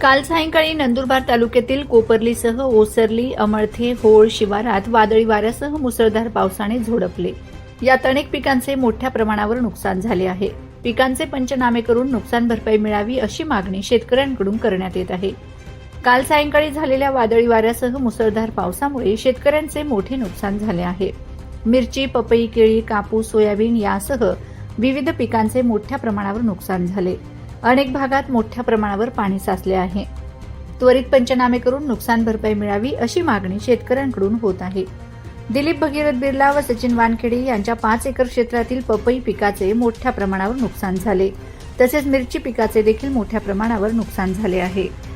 काल सायंकाळी नंदुरबार तालुक्यातील कोपर्लीसह ओसरली अमळथे होळ शिवारात वादळी वाऱ्यासह मुसळधार पावसाने झोडपले. यात अनेक पिकांचे मोठ्या प्रमाणावर नुकसान झाले आहे. पिकांचे पंचनामे करून नुकसान भरपाई मिळावी अशी मागणी शेतकऱ्यांकडून करण्यात येत आहे. काल सायंकाळी झालेल्या वादळी वाऱ्यासह मुसळधार पावसामुळे शेतकऱ्यांचे मोठे नुकसान झाले आहे. मिरची पपई केळी कापूस सोयाबीन यासह विविध पिकांचे मोठ्या प्रमाणावर नुकसान झाले. अनेक भागात मोठ्या प्रमाणावर पाणी साचले आहे. त्वरित पंचनामे करून नुकसान भरपाई मिळावी अशी मागणी शेतकऱ्यांकडून होत आहे. दिलीप भगीरथ बिर्ला व सचिन वानखेडे यांच्या पाच एकर क्षेत्रातील पपई पिकाचे मोठ्या प्रमाणावर नुकसान झाले. तसेच मिरची पिकाचे देखील मोठ्या प्रमाणावर नुकसान झाले आहे.